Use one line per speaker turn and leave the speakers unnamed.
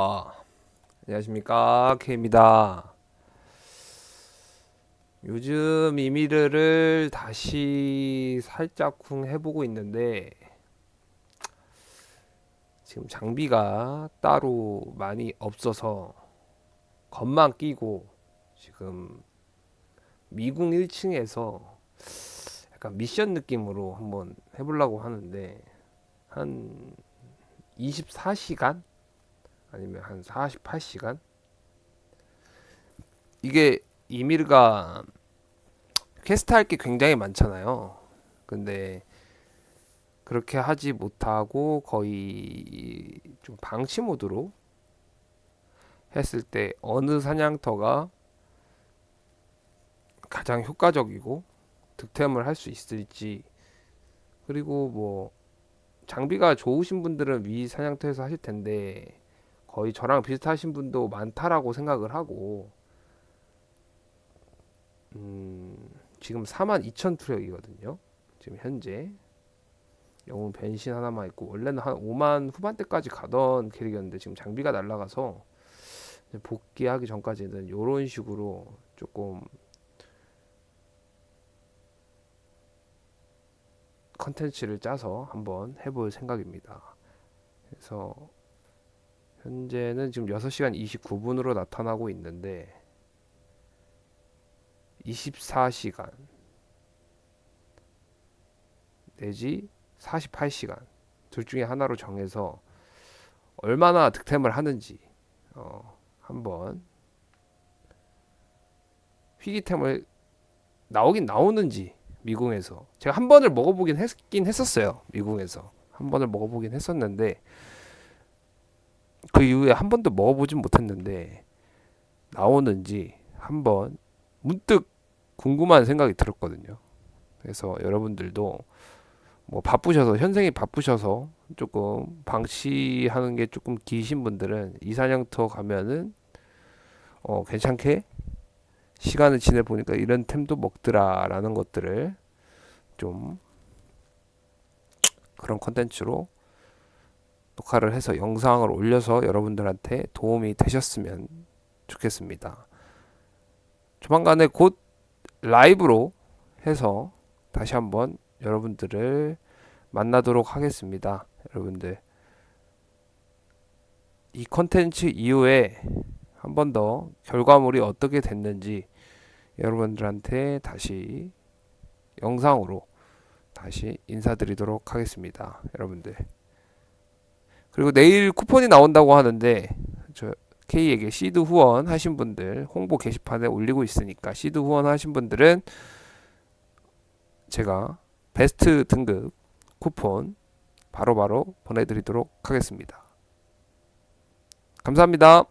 아, 안녕하십니까. K입니다. 요즘 이미르를 다시 살짝쿵 해보고 있는데, 지금 장비가 따로 많이 없어서, 겉만 끼고, 지금 미궁 1층에서 약간 미션 느낌으로 한번 해보려고 하는데, 한 24시간? 아니면 한 48시간? 이게 이미르가 퀘스트 할 게 굉장히 많잖아요. 근데 그렇게 하지 못하고 거의 좀 방치 모드로 했을 때 어느 사냥터가 가장 효과적이고 득템을 할 수 있을지 그리고 뭐 장비가 좋으신 분들은 위 사냥터에서 하실 텐데 거의 저랑 비슷하신 분도 많다라고 생각을 하고 음, 지금 42,000 투력이거든요. 지금 현재 영웅 변신 하나만 있고 원래는 한 5만 후반대까지 가던 캐릭이었는데 지금 장비가 날라가서 복귀하기 전까지는 이런 식으로 조금 컨텐츠를 짜서 한번 해볼 생각입니다. 그래서 현재는 지금 6시간 29분으로 나타나고 있는데 24시간 내지 48시간 둘 중에 하나로 정해서 얼마나 득템을 하는지 어, 한번 희귀템을 나오긴 나오는지 미궁에서. 제가 한 번을 먹어보긴 했긴 했었어요 미궁에서. 한 번을 먹어보긴 했었는데 그 이후에 한 번도 먹어보진 못했는데 나오는지 한번 문득 궁금한 생각이 들었거든요. 그래서 여러분들도 뭐 바쁘셔서 현생이 바쁘셔서 조금 방치하는 게 조금 기신 분들은 이사냥터 가면은 어 괜찮게 시간을 지내 보니까 이런 템도 먹더라라는 것들을 좀 그런 컨텐츠로 녹화를 해서 영상을 올려서 여러분들한테 도움이 되셨으면 좋겠습니다. 조만간에 곧 라이브로 해서 다시 한번 여러분들을 만나도록 하겠습니다. 여러분들 이 컨텐츠 이후에 한 번 더 결과물이 어떻게 됐는지 여러분들한테 다시 영상으로 다시 인사드리도록 하겠습니다. 여러분들 그리고 내일 쿠폰이 나온다고 하는데 저 K에게 시드 후원 하신 분들 홍보 게시판에 올리고 있으니까 시드 후원 하신 분들은 제가 베스트 등급 쿠폰 바로바로 바로 보내드리도록 하겠습니다. 감사합니다.